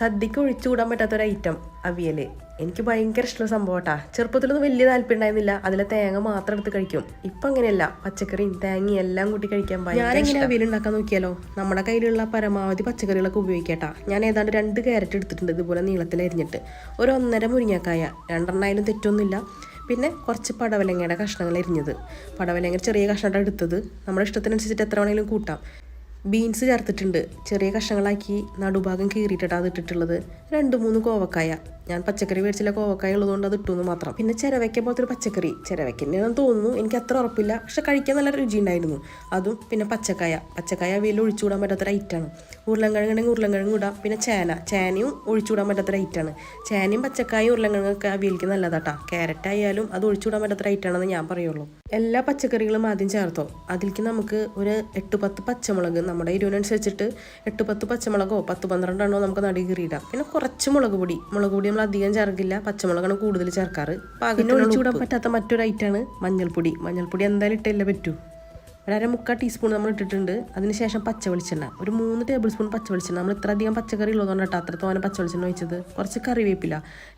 സദ്യക്ക് ഒഴിച്ചുകൂടാൻ പറ്റാത്തൊരു ഐറ്റം അവിയൽ എനിക്ക് ഭയങ്കര ഇഷ്ടമുള്ള സംഭവം കേട്ടാ ചെറുപ്പത്തിലൊന്നും വലിയ താല്പര്യം ഉണ്ടായിരുന്നില്ല. അതിലെ തേങ്ങ മാത്രം എടുത്ത് കഴിക്കും. ഇപ്പം അങ്ങനെയല്ല. പച്ചക്കറിയും തേങ്ങയും എല്ലാം കൂട്ടി കഴിക്കാൻ ഞാൻ എങ്ങനെ അവിയൽ ഉണ്ടാക്കാൻ നോക്കിയാലോ? നമ്മുടെ കയ്യിലുള്ള പരമാവധി പച്ചക്കറികളൊക്കെ ഉപയോഗിക്കട്ടാ. ഞാൻ ഏതാണ്ട് രണ്ട് ക്യാരറ്റ് എടുത്തിട്ടുണ്ട് ഇതുപോലെ നീളത്തിൽ അരിഞ്ഞിട്ട്. ഒരു ഒന്നര മുരിങ്ങക്കായ. രണ്ടെണ്ണായാലും തെറ്റൊന്നുമില്ല. പിന്നെ കുറച്ച് പടവലങ്ങയുടെ കഷ്ണങ്ങൾ എരിഞ്ഞത് പടവലങ്ങ ചെറിയ കഷ്ണമായിട്ട് എടുത്തത്. നമ്മുടെ ഇഷ്ടത്തിനനുസരിച്ചിട്ട് എത്ര വേണമെങ്കിലും കൂട്ടാം. ബീൻസ് ചേർത്തിട്ടുണ്ട്. ചെറിയ കഷ്ണങ്ങളാക്കി നടുഭാഗം കീറിയിട്ടാണ് അത് ഇട്ടിട്ടുള്ളത് രണ്ട് മൂന്ന് കോവക്കായ. ഞാൻ പച്ചക്കറി മേടിച്ചില്ല കോവക്കായ ഉള്ളതുകൊണ്ട് അത് ഇട്ടു എന്ന് മാത്രം. പിന്നെ ചിരവയ്ക്ക പോലത്തെ ഒരു പച്ചക്കറി ചിരവയ്ക്കന്നെയാണെന്ന് തോന്നുന്നു. എനിക്ക് അത്ര ഉറപ്പില്ല. പക്ഷെ കഴിക്കാൻ നല്ല രുചി ഉണ്ടായിരുന്നു അതും പിന്നെ പച്ചക്കായ. പച്ചക്കായ അവയിൽ ഒഴിച്ചുകൂടാൻ പറ്റാത്തൊരു ഐറ്റാണ് ഉരുളൻകിഴങ്ങുണ്ടെങ്കിൽ ഉരുളൻകിഴങ്ങ് ഇടാം. പിന്നെ ചേന. ചേനയും ഒഴിച്ചുകൂടാൻ പറ്റാത്തൊരു ഐറ്റാണ് ചേനയും പച്ചക്കായും ഉരുളൻകിഴങ്ങൊക്കെ അവിയലിക്ക് നല്ലതാട്ടാ. ക്യാരറ്റ് ആയാലും അത് ഒഴിച്ചുകൂടാൻ പറ്റാത്തൊരു ഐറ്റാണെന്ന് ഞാൻ പറയുള്ളൂ. എല്ലാ പച്ചക്കറികളും ആദ്യം ചേർത്തോ? അതിലേക്ക് നമുക്ക് ഒരു എട്ട് പത്ത് പച്ചമുളക് നമ്മുടെ എരിവിനനുസരിച്ചിട്ട് എട്ട് പത്ത് പച്ചമുളകോ പത്ത് പന്ത്രണ്ടെണ്ണോ നമുക്ക് നടി കീറിയിടാം. പിന്നെ കുറച്ച് മുളക് പൊടി. മുളക് പൊടി നമ്മൾ അധികം ചേർക്കില്ല. പച്ചമുളകാണ് കൂടുതൽ ചേർക്കാറ്. പാകത്തിന് ഒഴിച്ചുകൂടാൻ പറ്റാത്ത മറ്റൊരു ഐറ്റമാണ് മഞ്ഞൾപ്പൊടി. മഞ്ഞൾപ്പൊടി എന്തായാലും ഇട്ടല്ലേ പറ്റൂ. ഒരര മുക്കാൽ ടീസ്പൂൺ നമ്മൾ ഇട്ടിട്ടുണ്ട്. അതിനുശേഷം പച്ച വെളിച്ചെണ്ണ ഒരു മൂന്ന് ടേബിൾ സ്പൂൺ പച്ച വെളിച്ചെണ്ണ നമ്മൾ ഇത്ര അധികം പച്ചക്കറി ഉള്ളതുകൊണ്ട് കേട്ടോ അത്ര തോനെ പച്ച വെളിച്ചെണ്ണ ഒഴിച്ചത്. കുറച്ച് കറിവേപ്പില.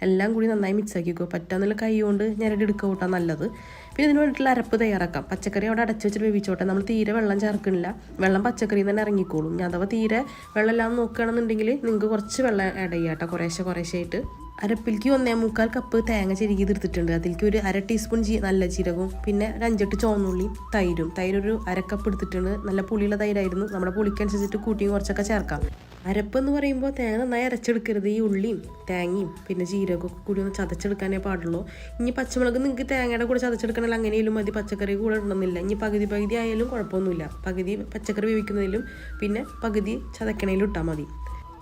എല്ലാം കൂടി നന്നായി മിക്സ് ആക്കിക്കോ. പറ്റാന്നുള്ള കൈ കൊണ്ട് ഞരടി എടുക്കുക കൂട്ടാൻ നല്ലത്. പിന്നെ ഇതിന് വേണ്ടിയിട്ടുള്ള അരപ്പ് തയ്യാറാക്കാം. പച്ചക്കറി അവിടെ അടച്ചു വെച്ചിട്ട് വേവിച്ചോട്ടെ. നമ്മൾ തീരെ വെള്ളം ചേർക്കണില്ല. വെള്ളം പച്ചക്കറിയിൽ തന്നെ ഇറങ്ങിക്കോളും. ഞാൻ അഥവാ തീരെ വെള്ളം എല്ലാം നോക്കുകയാണെന്നുണ്ടെങ്കിൽ നിങ്ങൾക്ക് കുറച്ച് വെള്ളം ആഡ് ചെയ്യാം കേട്ടോ. കുറേശ്ശെ കുറേശ്ശെ ആയിട്ട് അരപ്പിലേക്ക് ഒന്നേ മുക്കാൽ കപ്പ് തേങ്ങ ചെരുകി എടുത്തിട്ടുണ്ട് അതിലേക്ക് ഒരു അര ടീസ്പൂൺ ജീ നല്ല ജീരകവും പിന്നെ ഒരു അഞ്ചെട്ട് ചുവന്നുള്ളിയും തൈരും. തൈരൊരു അരക്കപ്പ് എടുത്തിട്ടുണ്ട്. നല്ല പുളിയുള്ള തൈരായിരുന്നു. നമ്മുടെ പുളിക്കനുസരിച്ചിട്ട് കൂട്ടിയും കുറച്ചൊക്കെ ചേർക്കാം. അരപ്പ് എന്ന് പറയുമ്പോൾ തേങ്ങ നന്നായി അരച്ചെടുക്കരുത്. ഈ ഉള്ളിയും തേങ്ങയും പിന്നെ ജീരകമൊക്കെ കൂടി ഒന്ന് ചതച്ചെടുക്കാനേ പാടുള്ളൂ. ഇനി പച്ചമുളക് നിങ്ങൾക്ക് തേങ്ങയുടെ കൂടെ ചതച്ചെടുക്കണമെങ്കിൽ അങ്ങനെയും മതി. പച്ചക്കറി കൂടെ ഇടണമെന്നില്ല. ഇനി പകുതി പകുതി ആയാലും കുഴപ്പമൊന്നുമില്ല. പകുതി പച്ചക്കറി വേവിക്കുന്നതിലും പിന്നെ പകുതി ചതക്കണേലും ഇട്ടാൽ മതി.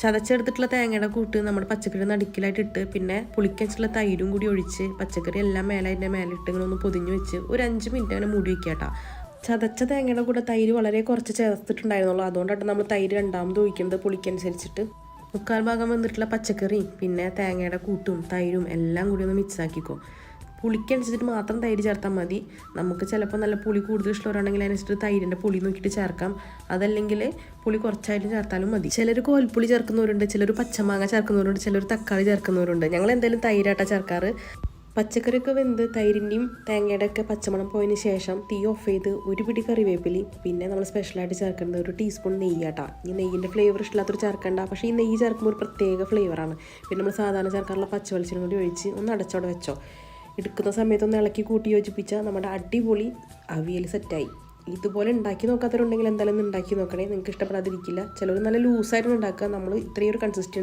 ചതച്ചെടുത്തിട്ടുള്ള തേങ്ങയുടെ കൂട്ട് നമ്മൾ പച്ചക്കറി നടുക്കിലായിട്ട് ഇട്ട് പിന്നെ പുളിക്കച്ചുള്ള തൈരും കൂടി ഒഴിച്ച് പച്ചക്കറി എല്ലാം മേലെ അതിന്റെ മേലെ ഇട്ട് ഇങ്ങനെ ഒന്ന് പൊതിഞ്ഞ് വെച്ച് ഒരു അഞ്ച് മിനിറ്റ് അങ്ങനെ മൂടി വെക്കുക കേട്ടോ. ചതച്ച തേങ്ങയുടെ കൂടെ തൈര് വളരെ കുറച്ച് ചേർത്തിട്ടുണ്ടായിരുന്നുള്ളൂ. അതുകൊണ്ടാണ് നമ്മൾ തൈര് രണ്ടാമത് ഒഴിക്കുന്നത് പുളിക്കനുസരിച്ചിട്ട്. മുക്കാൽ ഭാഗം വന്നിട്ടുള്ള പച്ചക്കറി പിന്നെ തേങ്ങയുടെ കൂട്ടും തൈരും എല്ലാം കൂടി ഒന്ന് മിക്സ് ആക്കിക്കോ. പുളിക്കനുസരിച്ചിട്ട് മാത്രം തൈര് ചേർത്താൽ മതി. നമുക്ക് ചിലപ്പോൾ നല്ല പുളി കൂടുതൽ ഇഷ്ടമുള്ളവരാണെങ്കിൽ അതിനനുസരിച്ച് തൈരിന്റെ പുളി നോക്കിയിട്ട് ചേർക്കാം. അതല്ലെങ്കിൽ പുളി കുറച്ചായിട്ട് ചേർത്താലും മതി. ചിലർ കോൽപ്പുളി ചേർക്കുന്നവരുണ്ട് ചിലർ പച്ചമാങ്ങ ചേർക്കുന്നവരുണ്ട് ചിലർ തക്കാളി ചേർക്കുന്നവരുണ്ട്. ഞങ്ങൾ എന്തായാലും തൈരാട്ട ചേർക്കാറ്. പച്ചക്കറിയൊക്കെ വെന്ത് തൈരിന്റെയും തേങ്ങയുടെ ഒക്കെ പച്ചമണം പോയതിന് ശേഷം തീ ഓഫ് ചെയ്ത് ഒരു പിടി കറിവേപ്പിലി പിന്നെ നമ്മൾ സ്പെഷ്യലായിട്ട് ചേർക്കുന്നത് ഒരു ടീസ്പൂൺ നെയ്യാട്ടാ. ഈ നെയ്യിന്റെ ഫ്ലേവർ ഇഷ്ടമില്ലാത്തൊരു ചേർക്കണ്ട. പക്ഷേ ഈ നെയ്യ് ചേർക്കുമ്പോൾ ഒരു പ്രത്യേക ഫ്ലേവറാണ് പിന്നെ നമ്മൾ സാധാരണ ചേർക്കാറുള്ള പച്ചവെളിച്ചെണ്ണ കൂടി ഒഴിച്ച് ഒന്ന് അടച്ചോടെ വെച്ചോ. എടുക്കുന്ന സമയത്ത് ഒന്ന് ഇളക്കി കൂട്ടി യോജിപ്പിച്ചാൽ നമ്മുടെ അടിപൊളി അവിയൽ സെറ്റായി. ഇതുപോലെ ഉണ്ടാക്കി നോക്കാത്തവരുണ്ടെങ്കിൽ എന്തായാലും ഒന്ന് ഉണ്ടാക്കി നോക്കണേ. നിങ്ങൾക്ക് ഇഷ്ടപ്പെടാതിരിക്കില്ല. ചിലർ നല്ല ലൂസായിട്ട് ഉണ്ടാക്കുക. നമ്മൾ ഇത്രയും ഒരു കൺസിസ്റ്റൻസി